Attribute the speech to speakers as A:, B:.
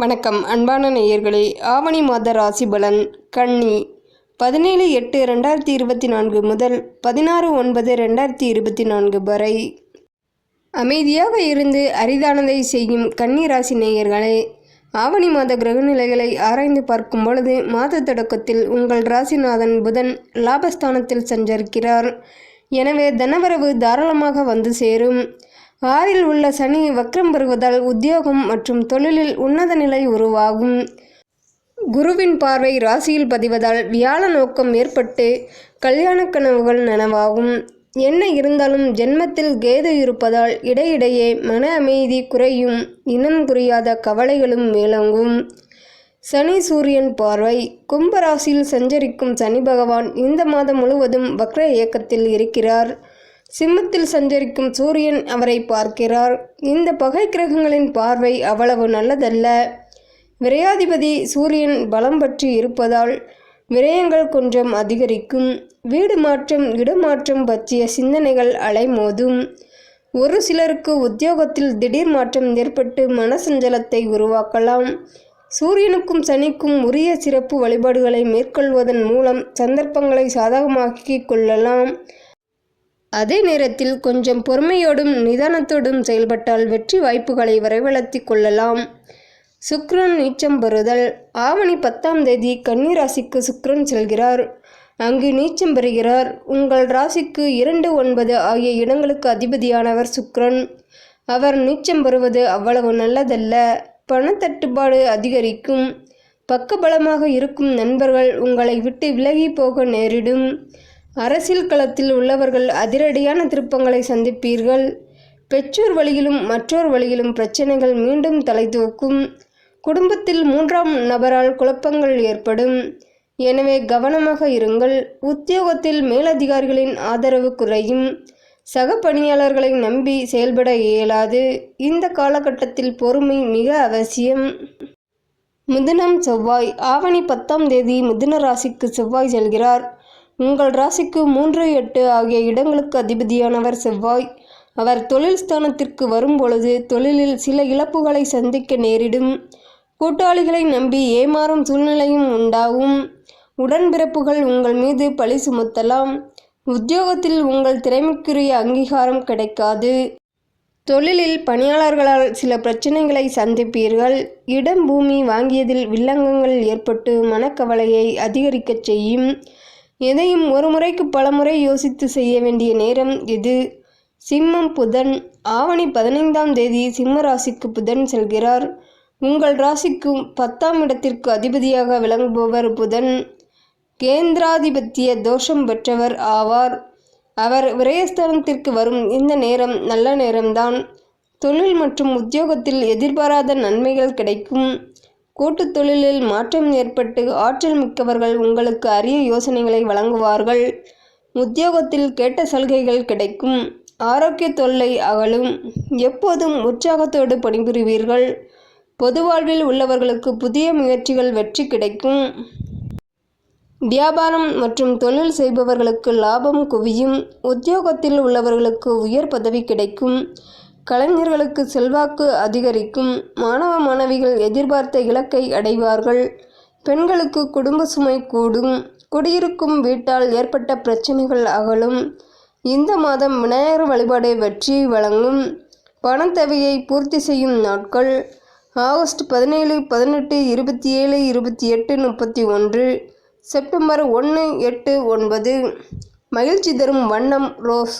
A: வணக்கம் அன்பான நேயர்களே. ஆவணி மாத ராசி பலன் கன்னி. பதினேழு எட்டு ரெண்டாயிரத்தி இருபத்தி நான்கு முதல் பதினாறு ஒன்பது ரெண்டாயிரத்தி இருபத்தி நான்கு வரை அமைதியாக இருந்து அரிதானதை செய்யும் கன்னி ராசி நேயர்களே ஆவணி மாத கிரகநிலைகளை ஆராய்ந்து பார்க்கும் பொழுது மாத தொடக்கத்தில் உங்கள் ராசிநாதன் புதன் லாபஸ்தானத்தில் சஞ்சரிக்கிறார். எனவே தனவரவு தாராளமாக வந்து சேரும். ஆறில் உள்ள சனி வக்ரம் பெறுவதால் உத்தியோகம் மற்றும் தொழிலில் உன்னத நிலை உருவாகும். குருவின் பார்வை ராசியில் பதிவதால் வியாழ நோக்கம் ஏற்பட்டு கல்யாண கனவுகள் நனவாகும். என்ன இருந்தாலும் ஜென்மத்தில் கேது இருப்பதால் இடையிடையே மன அமைதி குறையும் இனம் புரியாத கவலைகளும் மேலோங்கும். சனி சூரியன் பார்வை கும்பராசியில் சஞ்சரிக்கும் சனி பகவான் இந்த மாதம் முழுவதும் வக்ர இயக்கத்தில் இருக்கிறார். சிம்மத்தில் சஞ்சரிக்கும் சூரியன் அவரை பார்க்கிறார். இந்த பகை கிரகங்களின் பார்வை அவ்வளவு நல்லதல்ல. விரையாதிபதி சூரியன் பலம் பற்றி இருப்பதால் விரயங்கள் கொஞ்சம் அதிகரிக்கும். வீடு மாற்றம் இடமாற்றம் பற்றிய சிந்தனைகள் அலைமோதும். ஒரு சிலருக்கு உத்தியோகத்தில் திடீர் மாற்றம் ஏற்பட்டு மனசஞ்சலத்தை உருவாக்கலாம். சூரியனுக்கும் சனிக்கும் உரிய சிறப்பு வழிபாடுகளை மேற்கொள்வதன் மூலம் சந்தர்ப்பங்களை சாதகமாக்கிக் கொள்ளலாம். அதே நேரத்தில் கொஞ்சம் பொறுமையோடும் நிதானத்தோடும் செயல்பட்டால் வெற்றி வாய்ப்புகளை வரவழைத்து கொள்ளலாம். சுக்ரன் நீச்சம் பெறுதல். ஆவணி பத்தாம் தேதி கன்னி ராசிக்கு சுக்ரன் செல்கிறார். அங்கு நீச்சம் பெறுகிறார். உங்கள் ராசிக்கு இரண்டு ஒன்பது ஆகிய இடங்களுக்கு அதிபதியானவர் சுக்ரன். அவர் நீச்சம் பெறுவது அவ்வளவு நல்லதல்ல. பணத்தட்டுப்பாடு அதிகரிக்கும். பக்கபலமாக இருக்கும் நண்பர்கள் உங்களை விட்டு விலகி போக நேரிடும். அரசியல் களத்தில் உள்ளவர்கள் அதிரடியான திருப்பங்களை சந்திப்பீர்கள். பெற்றோர் வழியிலும் மற்றோர் வழியிலும் பிரச்சனைகள் மீண்டும் தலை தூக்கும். குடும்பத்தில் மூன்றாம் நபரால் குழப்பங்கள் ஏற்படும். எனவே கவனமாக இருங்கள். உத்தியோகத்தில் மேலதிகாரிகளின் ஆதரவு குறையும். சக பணியாளர்களை நம்பி செயல்பட இயலாது. இந்த காலகட்டத்தில் பொறுமை மிக அவசியம். மிதுனம் செவ்வாய். ஆவணி பத்தாம் தேதி மிதுன ராசிக்கு செவ்வாய் செல்கிறார். உங்கள் ராசிக்கு மூன்று எட்டு ஆகிய இடங்களுக்கு அதிபதியானவர் செவ்வாய். அவர் தொழில் ஸ்தானத்திற்கு வரும்பொழுது தொழிலில் சில இழப்புகளை சந்திக்க நேரிடும். கூட்டாளிகளை நம்பி ஏமாறும் சூழ்நிலையும் உண்டாகும். உடன்பிறப்புகள் உங்கள் மீது பழி சுமத்தலாம். உத்தியோகத்தில் உங்கள் திறமைக்குரிய அங்கீகாரம் கிடைக்காது. தொழிலில் பணியாளர்களால் சில பிரச்சனைகளை சந்திப்பீர்கள். இடம் பூமி வாங்கியதில் வில்லங்கங்கள் ஏற்பட்டு மனக்கவலையை அதிகரிக்கச் செய்யும். எதையும் ஒரு முறைக்கு பலமுறை யோசித்து செய்ய வேண்டிய நேரம் இது சிம்மம் புதன். ஆவணி பதினைந்தாம் தேதி சிம்ம ராசிக்கு புதன் செல்கிறார். உங்கள் ராசிக்கு பத்தாம் இடத்திற்கு அதிபதியாக விளங்குபவர் புதன். கேந்திராதிபத்திய தோஷம் பெற்றவர் ஆவார். அவர் விரயஸ்தானத்திற்கு வரும் இந்த நேரம் நல்ல நேரம்தான். தொழில் மற்றும் உத்தியோகத்தில் எதிர்பாராத நன்மைகள் கிடைக்கும். கூட்டுத் தொழிலில் மாற்றம் ஏற்பட்டு ஆற்றல் மிக்கவர்கள் உங்களுக்கு அரிய யோசனைகளை வழங்குவார்கள். உத்தியோகத்தில் கேட்ட சலுகைகள் கிடைக்கும். ஆரோக்கிய தொல்லை அகலும். எப்போதும் உற்சாகத்தோடு பணிபுரிவீர்கள். பொது வாழ்வில் உள்ளவர்களுக்கு புதிய முயற்சிகள் வெற்றி கிடைக்கும். வியாபாரம் மற்றும் தொழில் செய்பவர்களுக்கு லாபம் குவியும். உத்தியோகத்தில் உள்ளவர்களுக்கு உயர் பதவி கிடைக்கும். கலைஞர்களுக்கு செல்வாக்கு அதிகரிக்கும். மாணவ மாணவிகள் எதிர்பார்த்த இலக்கை அடைவார்கள். பெண்களுக்கு குடும்ப சுமை கூடும். குடியிருக்கும் வீட்டால் ஏற்பட்ட பிரச்சனைகள் அகலும். இந்த மாதம் விநாயகர் வழிபாடு வெற்றி வழங்கும். பணத்தேவையை பூர்த்தி செய்யும் நாட்கள். ஆகஸ்ட் பதினேழு பதினெட்டு இருபத்தி ஏழு இருபத்தி எட்டு முப்பத்தி ஒன்று செப்டம்பர் ஒன்று எட்டு ஒன்பது. மகிழ்ச்சி தரும் வண்ணம் ரோஸ்.